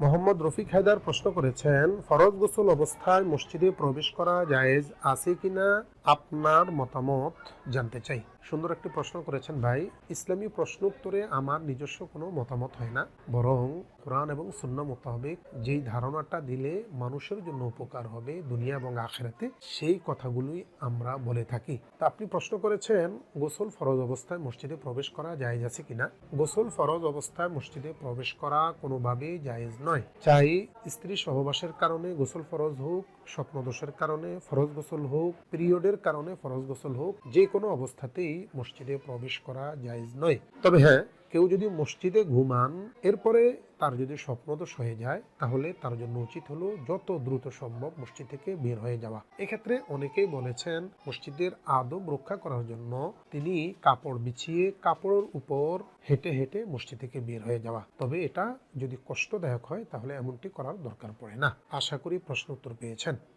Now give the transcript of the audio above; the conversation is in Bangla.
মোহাম্মদ রফিক হায়দার প্রশ্ন করেছেন, ফরজ গোসল অবস্থায় মসজিদে প্রবেশ করা জায়েজ আছে কিনা আপনার মতামত জানতে চাই। সুন্দর একটি প্রশ্ন করেছেন ভাই। ইসলামী প্রশ্ন উত্তরে আমার নিজস্ব কোনো মতামত হয় না। বরং কোরআন এবং সুন্না মোতাবেক যেই ধারণাটা দিলে মানুষের জন্য উপকার হবে দুনিয়া এবং আখেরাতে, সেই কথাগুলোই আমরা বলে থাকি। তা আপনি প্রশ্ন করেছেন, গোসল ফরজ অবস্থায় মসজিদে প্রবেশ করা জায়েজ আছে কিনা? গোসল ফরজ অবস্থায় মসজিদে প্রবেশ করা কোনোভাবেই জায়েজ নয়। চাই স্ত্রী সহবাসের কারণে গোসল ফরজ হোক, স্বপ্নদোষের কারণে ফরজ গোসল হোক, পিরিয়ডের কারণে ফরজ গোসল হোক, যে কোনো অবস্থাতেই মসজিদে প্রবেশ করা যায় নয়। তবে হ্যাঁ কেউ যদি মসজিদে ঘুমান, এরপরে তার যদি স্বপ্ন স্বপ্নদোষ হয়ে যায়, তাহলে তার জন্য উচিত হলো যত দ্রুত সম্ভব মসজিদ থেকে বের হয়ে যাওয়া। এক্ষেত্রে অনেকেই বলেছেন মসজিদের আদব রক্ষা করার জন্য তিনি কাপড় বিছিয়ে কাপড়ের উপর হেঁটে হেঁটে মসজিদ থেকে বের হয়ে যাওয়া। তবে এটা যদি কষ্টদায়ক হয়, তাহলে এমনটি করার দরকার পড়ে না। আশা করি প্রশ্ন উত্তর পেয়েছেন।